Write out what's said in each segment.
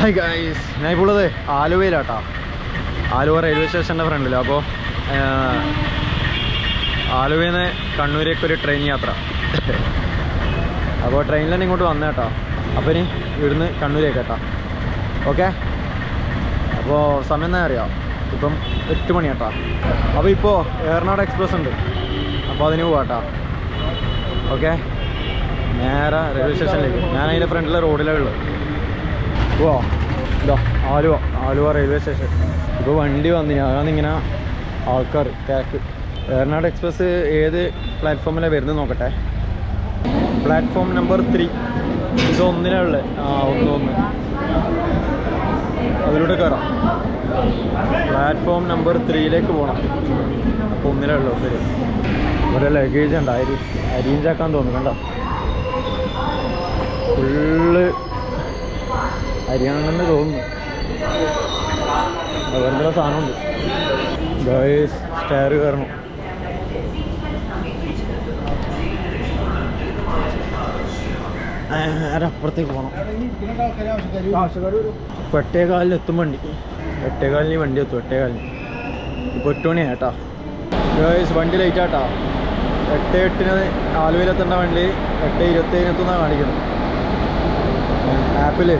Hi guys ഞാൻ ഇപ്പോൾ ഉള്ളത് ആലുവയിലാട്ടാ. ആലുവ റെയിൽവേ സ്റ്റേഷന്റെ ഫ്രണ്ടിൽ അപ്പോൾ ആലുവയിൽ നിന്ന് കണ്ണൂരേക്ക് ഒരു ട്രെയിൻ യാത്ര. അപ്പോൾ ട്രെയിനിൽ തന്നെ ഇങ്ങോട്ട് കേട്ടോ അപ്പോൾ ഇനി ഇവിടുന്ന് കണ്ണൂരേക്ക് കേട്ടോ ഓക്കെ അപ്പോൾ സമയം എന്നാ അറിയാം? ഇപ്പം എട്ട് മണി കേട്ടോ അപ്പോൾ ഇപ്പോൾ ഏറനാട് എക്സ്പ്രസ് ഉണ്ട്. അപ്പോൾ അതിന് പോവാട്ടാ. ഓക്കെ നേരെ റെയിൽവേ സ്റ്റേഷനിലേക്ക് ഞാൻ അതിന്റെ ഫ്രണ്ടിലെ റോഡിലാണ് ഉള്ളത്. ഓ ഇതാ ആലുവ ആലുവ റെയിൽവേ സ്റ്റേഷൻ ഇപ്പോൾ വണ്ടി വന്നിന് അതാണിങ്ങനെ ആൾക്കാർ തിരക്ക്. ഏറനാട് എക്സ്പ്രസ് ഏത് പ്ലാറ്റ്ഫോമിലാണ് വരുന്നത് നോക്കട്ടെ. പ്ലാറ്റ്ഫോം നമ്പർ ത്രീ ഇത് ഒന്നിനാണ് ഉള്ളത് ആ ഒന്ന് ഒന്ന്. അതിലൂടെ കയറാം പ്ലാറ്റ്ഫോം നമ്പർ ത്രീയിലേക്ക് പോകണം അപ്പോൾ ഉള്ളത് ഒന്നിൽ ഇവിടെ ലഗേജ് ഉണ്ട്. അരി അരിയും ചാക്കാൻ തോന്നുന്നു കണ്ടോ? ഫുള്ള് ഹരിയാണെന്ന് തോന്നുന്നു. വേറെ സാധനമുണ്ട്. ഗൈസ് സ്റ്റയർ കയറണം. അപ്പുറത്തേക്ക് പോകണം എട്ടേകാലിൽ എത്തും വണ്ടി എട്ടേകാലിന് വണ്ടി എത്തും എട്ടേകാലിന് ഇപ്പോൾ എട്ട് മണിയാണ് കേട്ടാ ഗേൾസ് വണ്ടി ലൈറ്റ് ആട്ടാ എട്ട് എട്ടിന് ആലുവയിലെത്തേണ്ട വണ്ടി എട്ട് ഇരുപത്തേഴിനെത്തുന്നാണ് കാണിക്കുന്നത്. ആപ്പിൽ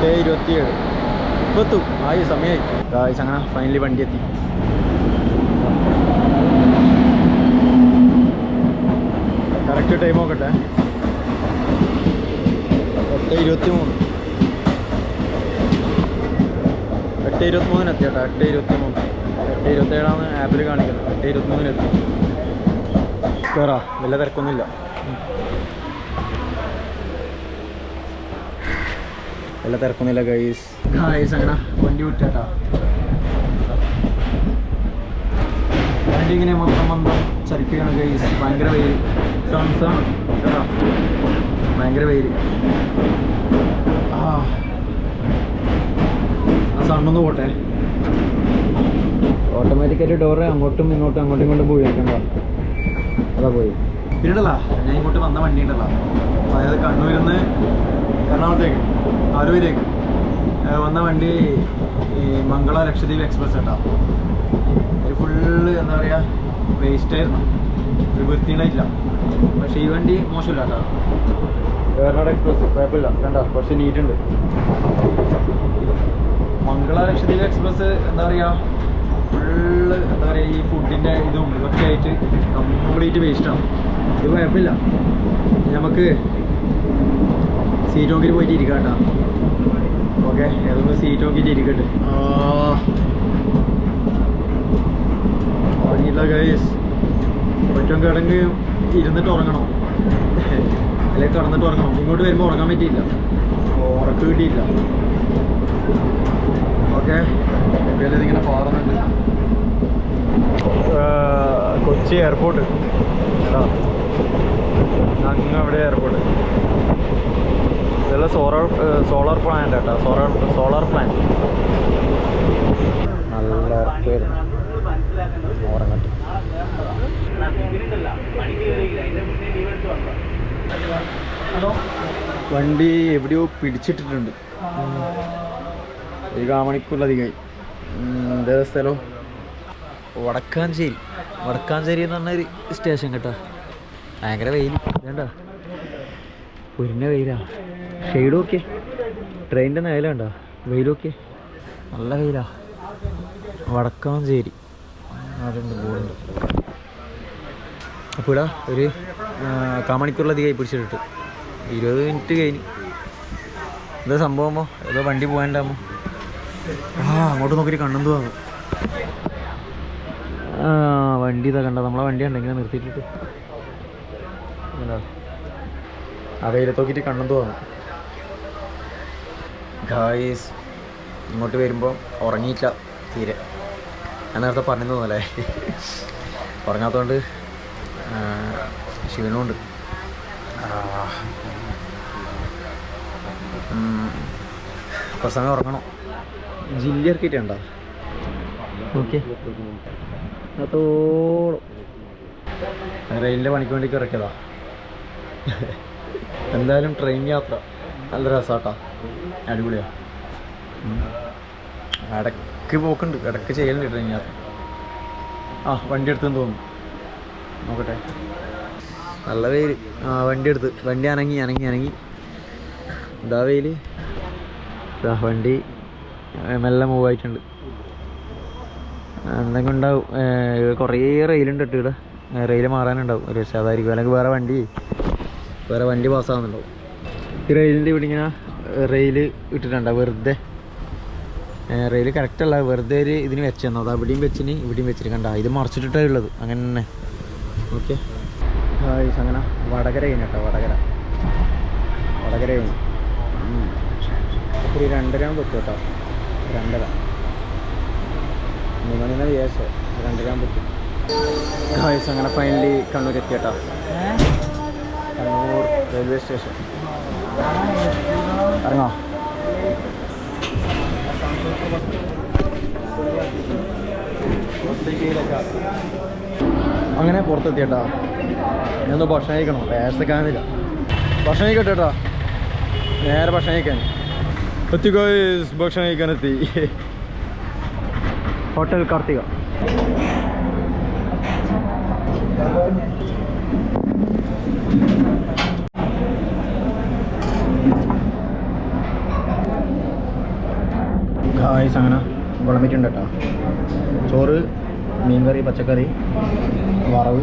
എട്ട് ഇരുപത്തിയേഴ്. ഇപ്പോൾ എത്തും ആയി സമയമായി ഗായ്സ് അങ്ങനെ ഫൈനലി വണ്ടി എത്തി കറക്റ്റ് ടൈം നോക്കട്ടെ. എട്ട് ഇരുപത്തി മൂന്ന് എട്ട് ഇരുപത്തി മൂന്നിന് എത്തി കേട്ടോ എട്ട് ഇരുപത്തി മൂന്ന് എട്ട് ഇരുപത്തേഴാണ് ആപ്പിൽ കാണിക്കുന്നത്. എട്ട് ഇരുപത്തി മൂന്നിന് എത്തി കയറാ വലിയ തിരക്കൊന്നുമില്ല. വല്ല തിരക്കൊന്നുമില്ല ഗൈസ് ഗൈസ് അങ്ങനെ വണ്ടി വിട്ടാ വണ്ടി ഇങ്ങനെ മൊത്തം മന്ദം ചരിക്കുകയാണ് ഗൈസ് ഭയങ്കര വെയിൽ സൺസാണ് ഭയങ്കര വെയിൽ ആ. സണ്ണൊന്ന് പോട്ടെ. ഓട്ടോമാറ്റിക്കായിട്ട് ഡോറ് അങ്ങോട്ടും ഇങ്ങോട്ടും അങ്ങോട്ടും ഇങ്ങോട്ടും പോയി വെക്കണ്ട അതാ പോയി. പിന്നീടല്ല ഞാൻ ഇങ്ങോട്ട് വന്ന വണ്ടി ഉണ്ടല്ലോ അതായത് കണ്ണൂരിൽ നിന്ന് എറണാകുളത്തേക്ക് ആലുവയിലേക്ക് വന്ന വണ്ടി ഈ മംഗള ലക്ഷദ്വീപ് എക്സ്പ്രസ് കേട്ടോ. ഒരു ഫുള്ള് എന്താ പറയുക വേസ്റ്റ് ആയിരുന്നു. ഒരു വൃത്തിയുണ്ടായില്ല പക്ഷേ ഈ വണ്ടി മോശമില്ല കേട്ടോ. വേറെ എക്സ്പ്രസ്? കുഴപ്പമില്ല. കണ്ട? കുറച്ച് നീറ്റ് ഉണ്ട് മംഗള ലക്ഷദ്വീപ് എക്സ്പ്രസ് എന്താ പറയുക ഫുള്ള് എന്താ പറയുക ഈ ഫുഡിന്റെ ഇതും ഇതൊക്കെ ആയിട്ട് കംപ്ലീറ്റ് വേസ്റ്റാണ് ഇത് കുഴപ്പമില്ല. നമുക്ക് സീറ്റ് നോക്കിയിട്ട് പോയിട്ട് ഇരിക്കാം കേട്ടോ ഓക്കെ ഏതൊന്ന് സീറ്റ് നോക്കിയിട്ട് ഇരിക്കട്ടെ ഉറങ്ങിയില്ല ഗൈസ് ഒറ്റം കിടങ്ങ് ഇരുന്നിട്ട് ഉറങ്ങണം. അല്ലെങ്കിൽ കിടന്നിട്ട് ഉറങ്ങണം. ഇങ്ങോട്ട് വരുമ്പോൾ ഉറങ്ങാൻ പറ്റിയില്ല. ഉറക്കം കിട്ടിയില്ല. ഓക്കെ ഇതിങ്ങനെ പാറുന്നുണ്ട് കൊച്ചി എയർപോർട്ട്. അങ്ങ് അവിടെ എയർപോർട്ട്. ഇതെല്ലാം സോളാർ സോളാർ പ്ലാന്റ് കേട്ടോ. Solar solar plant. നല്ല ഉറപ്പായിരുന്നു ഉറങ്ങട്ടെ വണ്ടി എവിടെയോ പിടിച്ചിട്ടിട്ടുണ്ട്. ഒരു കാമണിക്കൂറിലധികമായി. എന്താ സ്ഥലം? വടക്കാഞ്ചേരി. വടക്കാഞ്ചേരി എന്ന് പറഞ്ഞൊരു സ്റ്റേഷൻ കേട്ടോ. ഭയങ്കര വെയിൽ വേണ്ട പൊരിഞ്ഞ വെയിലാ. ഷെയ്ഡ് ഓക്കെ ട്രെയിനിന്റെ നേലുണ്ടോ വെയിലൊക്കെ നല്ല വെയിലാ. വടക്കാഞ്ചേരി. അതുണ്ട് ബോർഡുണ്ട്. അപ്പോൾ ഒരു കാമണിക്കൂറിലധികമായി പിടിച്ചിട്ട് ഇരുപത് മിനിറ്റ് കഴിഞ്ഞ്. എന്താ സംഭവമോ ഏതോ വണ്ടി പോകാണ്ടാമോ ആ അങ്ങോട്ട് നോക്കിയിട്ട് കണ്ണെന്ത് വാങ്ങും ആ വണ്ടി ഇതാ കണ്ട നമ്മളെ വണ്ടി ഉണ്ടെങ്കിൽ നിർത്തിയിട്ടിട്ട്. എന്താ ആ കണ്ണെന്ന് വാങ്ങും ഗായ്സ് ഇങ്ങോട്ട് വരുമ്പോൾ ഉറങ്ങിയില്ല തീരെ. ഞാൻ നേരത്തെ പറഞ്ഞു തോന്നല്ലേ ഉറങ്ങാത്തതുകൊണ്ട് ക്ഷീണമുണ്ട്. കുറച്ച് സമയം ഉറങ്ങണം. ജില്ലി ഇറക്കിയിട്ടുണ്ടോ. ഓക്കെ. അതോളം. റെയിലിന്റെ പണിക്ക് വേണ്ടി ഇറക്കിയതാ. എന്തായാലും ട്രെയിൻ യാത്ര. നല്ല രസാട്ടാ. അടിപൊളിയാ. ഇടയ്ക്ക് പോക്കുണ്ട്. ഇടയ്ക്ക് ചെയ്യലുണ്ട് ട്രെയിൻ ആ വണ്ടി എടുത്തെന്ന് തോന്നുന്നു. നോക്കട്ടെ. നല്ല വെയിൽ ആ വണ്ടി എടുത്ത്. വണ്ടി അനങ്ങി അനങ്ങി അനങ്ങി. എന്താ വെയിൽ ഇതാ വണ്ടി. മെല്ലെ മൂവ് ആയിട്ടുണ്ട്. എന്തെങ്കിലും ഉണ്ടാവും. കുറേ റെയിലുണ്ട് കേട്ടോ ഇവിടെ. റെയിൽ മാറാനുണ്ടാവും. ഒരു പക്ഷേ അതായിരിക്കും അല്ലെങ്കിൽ വേറെ വണ്ടി. വേറെ വണ്ടി പാസ്സാകുന്നുണ്ടാവും ഈ റെയിലിന്റെ ഇവിടെ ഇങ്ങനെ റെയിൽ ഇട്ടിട്ടുണ്ടോ വെറുതെ. റെയിൽ കറക്റ്റ് അല്ല വെറുതെ ഒരു ഇതിന് വെച്ച് തന്നു. അത് അവിടെയും വെച്ചിന് ഇവിടെയും വെച്ചിരിക്കണ്ട കണ്ട ഇത് മറച്ചിട്ടിട്ടേ ഉള്ളത്. അങ്ങനെ തന്നെ ഓക്കെ അങ്ങനെ വടകര കഴിഞ്ഞ കേട്ടോ വടകര. വടകര കഴിഞ്ഞു. ഒരു രണ്ടര ആകുമ്പോൾ എത്തും കേട്ടോ. രണ്ടര. മൂന്ന് മണിന്ന് വിചാരിച്ചോ രണ്ടര ആകുമ്പോൾ എത്തും. ഗായ്സ് അങ്ങനെ ഫൈനലി കണ്ണൂർ എത്തി കേട്ടോ. കണ്ണൂർ റെയിൽവേ സ്റ്റേഷൻ ഇറങ്ങോ. അങ്ങനെ പുറത്തെത്തിയേട്ടാ. ഞാനൊന്ന് ഭക്ഷണം കഴിക്കണം. വേസക്കാനില്ല ഭക്ഷണം കഴിക്കട്ടെ കേട്ടോ നേരെ ഭക്ഷണം കഴിക്കാൻ. എത്തി ഗോയ്സ് ഭക്ഷണം കഴിക്കാൻ എത്തി ഹോട്ടൽ കാർത്തിക. ഗായ്സ് അങ്ങനെ വിളമ്പിട്ടുണ്ട് കേട്ടോ. ചോറ് മീൻകറി പച്ചക്കറി വറവ്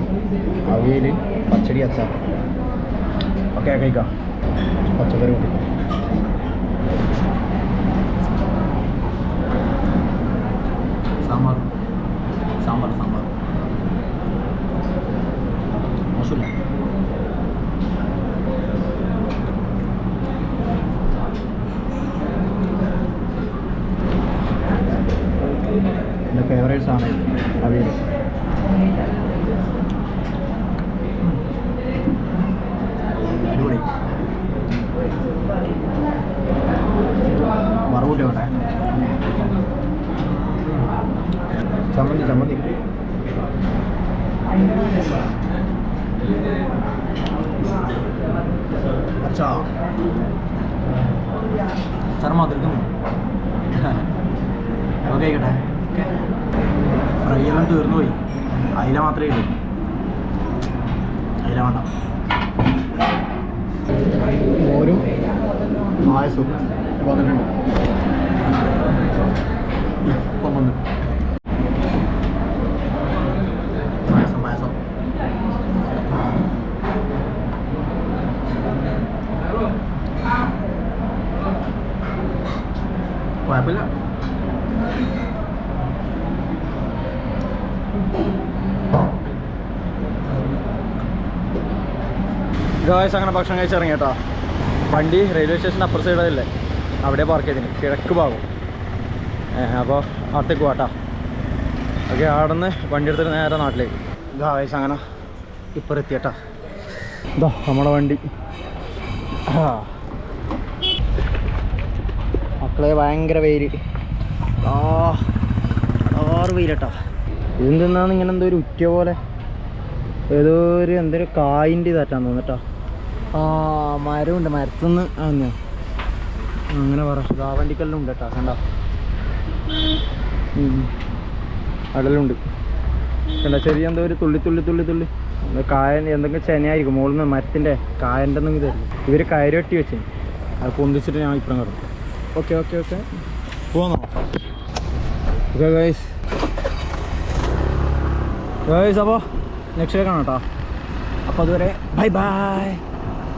അവിയൽ പച്ചടി അച്ചാർ. ഓക്കെ കഴിക്കാം. പച്ചക്കറി കൂട്ടി. സാമ്പാർ സാമ്പാർ സാമ്പാർ. മോശമില്ല. ரிலீஸ் ஆனது அப்படின்னு அடிப்படை மறுபடி விட சம்மந்தி சம்மந்தி. அச்சா. சரமாத்திருக்கும். ஓகே கேட்டேன் ഫ്രൈ എല്ലാം തീർന്നു പോയി. അയില മാത്രമേ ഉള്ളൂ. അയില വേണ്ട. മോരും പായസവും. വന്നിട്ടുണ്ട് ഇപ്പം വന്നു പായസം പായസം കുഴപ്പമില്ല ഗായ്സ് അങ്ങനെ ഭക്ഷണം കഴിച്ചിറങ്ങി കേട്ടോ. വണ്ടി റെയിൽവേ സ്റ്റേഷന്റെ അപ്പുറ സൈഡല്ലേ അവിടെ പാർക്ക് ചെയ്തിന്. കിഴക്ക് ഭാഗം. അപ്പോൾ അവിടത്തേക്ക് പോട്ടാ ഓക്കെ അവിടെ നിന്ന് വണ്ടി എടുത്തിട്ട് നേരെ നാട്ടിലേക്ക്. ഗായസ് അങ്ങനെ ഇപ്പുറം എത്തിയട്ടാ. ഇതാ നമ്മുടെ വണ്ടി. മക്കളെ ഭയങ്കര വെയിൽ ആ ആറ് വെയിലട്ടാ. ഇതെന്തെന്നാന്ന് ഇങ്ങനെ എന്തോ ഒരു ഉറ്റ പോലെ? ഏതോ ഒരു എന്തൊരു കായിന്റെ ഇതാറ്റാന്ന് തോന്നിട്ടാ ആ മരമുണ്ട് മരത്തുനിന്ന്. അങ്ങനെ അങ്ങനെ പറ. ആ ഉണ്ട് കേട്ടോ കണ്ട? അടലുണ്ട്. കണ്ട? ചെറിയ എന്തോ ഒരു തുള്ളി തുള്ളി തുള്ളി തുള്ളി. കായ എന്തെങ്കിലും ചെനയായിരിക്കും. മുകളിൽ നിന്ന് മരത്തിന്റെ കായന്റെ എന്തെങ്കിലും ഇതായിരുന്നു ഇവർ കയറി വെട്ടി വെച്ചേ. അത് പൊന്തിച്ചിട്ട് ഞാൻ ഇപ്പുറം കിടക്കും ഓക്കെ ഓക്കെ ഓക്കെ. പോന്നോ? ഓക്കെ ഗൈസ് ഗൈസ് അപ്പോൾ നെക്സ്റ്റ് കാണാം കേട്ടോ. അപ്പോൾ അതുവരെ ബൈ ബൈ.